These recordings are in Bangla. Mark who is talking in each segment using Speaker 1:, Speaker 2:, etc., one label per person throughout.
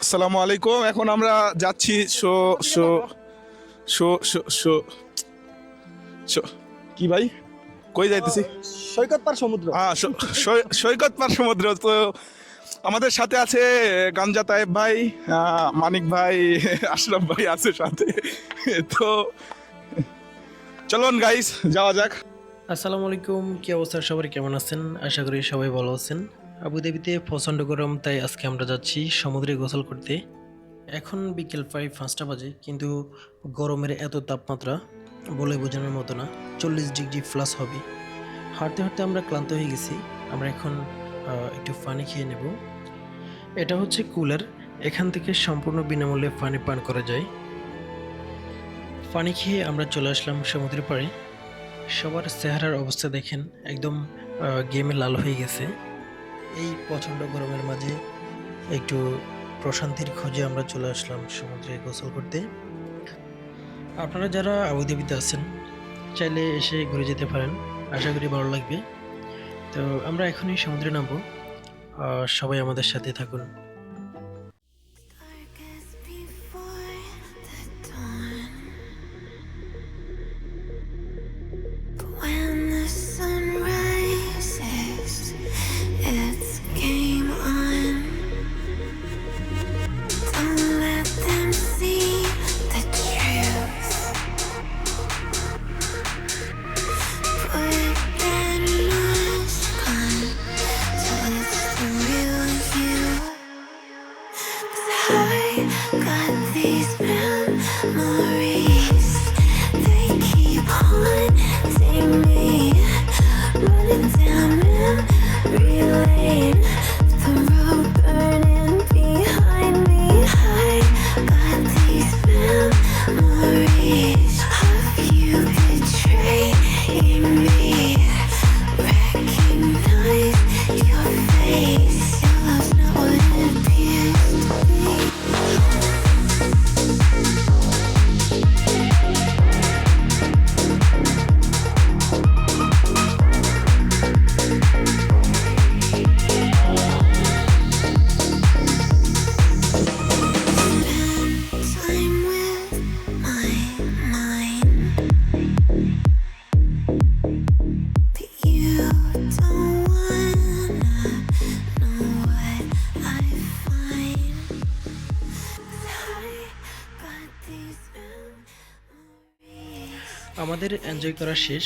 Speaker 1: আসসালামু আলাইকুম এখন আমরা যাচ্ছি show show show show show. Show. কি ভাই? কই যাইতেছি?
Speaker 2: সৈকত পার সমুদ্র।
Speaker 1: হ্যাঁ সৈকত পার সমুদ্র। তো আমাদের সাথে আছে গাঞ্জা তায়েব ভাই মানিক ভাই আশরাফ ভাই আছে সাথে। তো চলুন গাইস যাওয়া যাক।
Speaker 3: আসসালামু আলাইকুম। কি অবস্থা? সবাই কেমন আছেন? আশা করি সবাই ভালো আছেন। আবুধাবিতে প্রচণ্ড গরম, তাই আজকে আমরা যাচ্ছি সমুদ্রে গোসল করতে। এখন বিকেল প্রায় পাঁচটা বাজে, কিন্তু গরমের এত তাপমাত্রা বলে বোঝানোর মতো না। চল্লিশ ডিগ্রি প্লাস হবে। হাঁটতে হাঁটতে আমরা ক্লান্ত হয়ে গেছি। আমরা এখন একটু পানি খেয়ে নেব। এটা হচ্ছে কুলার। এখান থেকে সম্পূর্ণ বিনামূল্যে পানি পান করা যায়। পানি খেয়ে আমরা চলে আসলাম সমুদ্রের পাড়ে। সবার চেহারার অবস্থা দেখেন, একদম গেমে লাল হয়ে গেছে। এই প্রচণ্ড গরমের মাঝে একটু প্রশান্তির খোঁজে আমরা চলে আসলাম সমুদ্রে গোসল করতে। আপনারা যারা আবুধাবিতে আছেন, চাইলে এসে ঘুরে যেতে পারেন। আশা করি ভালো লাগবে। তো আমরা এখনই সমুদ্রে নামবো। সবাই আমাদের সাথে থাকুন।
Speaker 4: Running down memory lane.
Speaker 3: আমাদের এনজয় করা শেষ।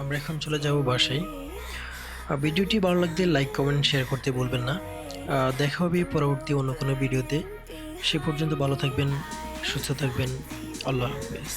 Speaker 3: আমরা এখন চলে যাব বাসায়। ভিডিওটি ভালো লাগলে লাইক কমেন্ট শেয়ার করতে বলবেন না। দেখা হবে পরবর্তী অন্য কোনো ভিডিওতে। সে পর্যন্ত ভালো থাকবেন, সুস্থ থাকবেন। আল্লাহ হাফেজ।